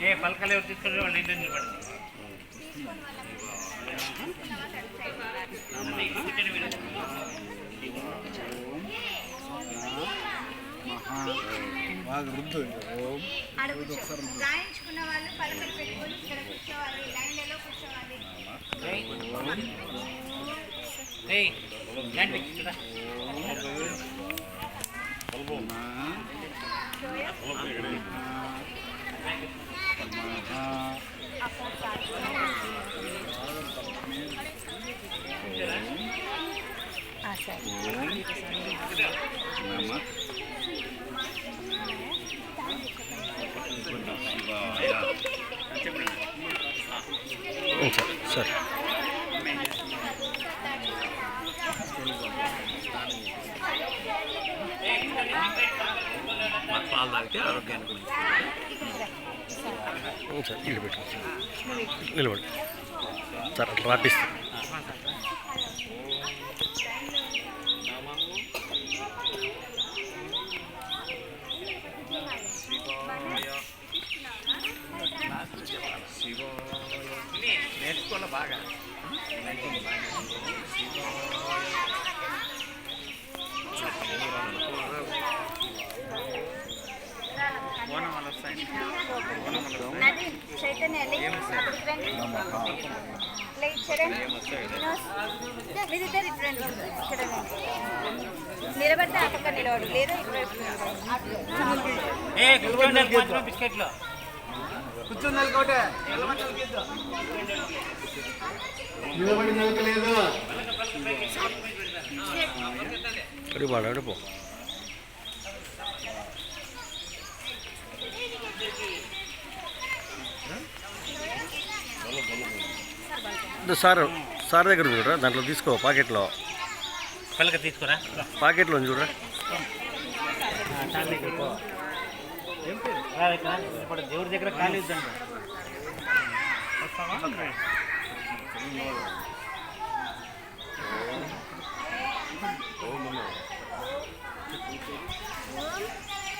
ఏ పలకలు ఎవరు తీసుకుని వాళ్ళు ఇంట్లో నిలబడి బాగా రుద్దు ఓం. రాయించుకున్న వాళ్ళు పలకలు పెట్టుకొని ఇక్కడ కూర్చోవాలి. లైన్లలో కూర్చోవాలి. ఏయ్. రండి ఇక్కడ సార్ పాలు తాగితే ఆరోగ్యానికి మంచిది. సార్ ఇల్లు పెట్టు నిలబడి సార్ అట్లా నది చైతన్య లే అక్కడికి రండి లే చరణ్ మీరిద్దరు ఇటు రండి ఇక్కడ రండి నిలబడితే ఆ పక్క నిలబడు లేదా ఇటు ఏ కూర్చోండి మాత్రం బిస్కెట్లు నిలబడి నిలకలేదు అడిగి సార్ సార్ దగ్గర చూడరా దాంట్లో తీసుకో పాకెట్లో పలక తీసుకురా పాకెట్లో చూడరా. ఇప్పుడు దేవుడి దగ్గర ఖాళీ ఇద్దండి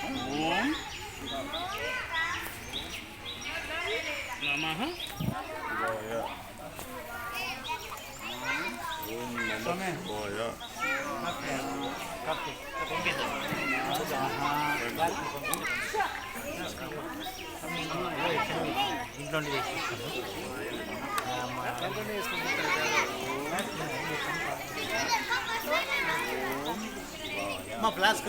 నమః ఇంట్లో ఉండి తీసుకొస్తాను మా ఫ్లాస్క్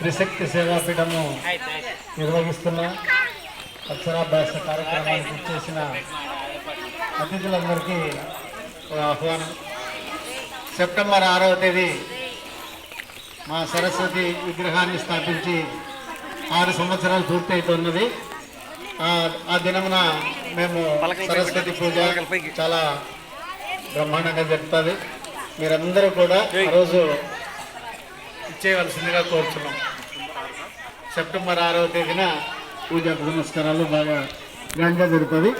presente se va నిర్వహిస్తున్న అక్షరాభ్యాస కార్యక్రమానికి చేసిన అతిథులందరికీ ఒక ఆహ్వానం. సెప్టెంబర్ ఆరవ తేదీ మా సరస్వతి విగ్రహాన్ని స్థాపించి ఆరు సంవత్సరాలు పూర్తి ఆ- ఆ దినమున మేము సరస్వతి పూజ చాలా బ్రహ్మాండంగా జరుగుతుంది మీరందరూ కూడా ఆ రోజు ఇచ్చేయవలసిందిగా కోరుతున్నాం సెప్టెంబర్ ఆరవ తేదీన పూజా పునస్కారాలు బాగా గ్రాండ్గా జరుగుతుంది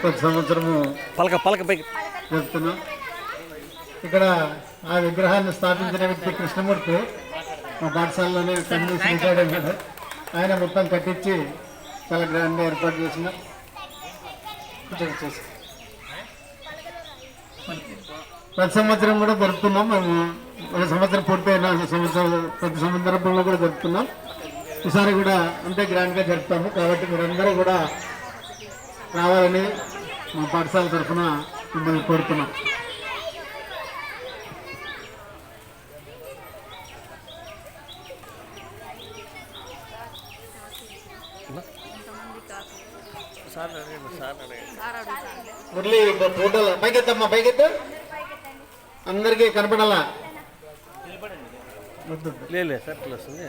ప్రతి సంవత్సరము పలక పలక జరుపుతున్నాం ఇక్కడ ఆ విగ్రహాన్ని స్థాపించిన వ్యక్తి కృష్ణమూర్తి మా పాఠశాలలోనే కన్వీస్ రిటైర్డ్ అయినాడు ఆయన మొత్తం కట్టించి చాలా గ్రాండ్గా ఏర్పాటు చేసిన చేసి ప్రతి సంవత్సరం కూడా జరుపుతున్నాం. మేము ఒక సంవత్సరం పూర్తయిన సంవత్సరం ప్రతి సంవత్సరంలో కూడా జరుపుతున్నాం. ఈసారి కూడా అంతే గ్రాండ్గా జరుపుతాము. కాబట్టి మీరందరూ కూడా రావాలని మా పాఠశాల తరఫున మిమ్మల్ని కోరుతున్నాం. మురళి ఫోటోలు పైకెత్తమ్మా పైకెత్తు. అందరికీ కనపడాలా? వద్దు లేదు సార్ ఇట్లా వస్తుంది.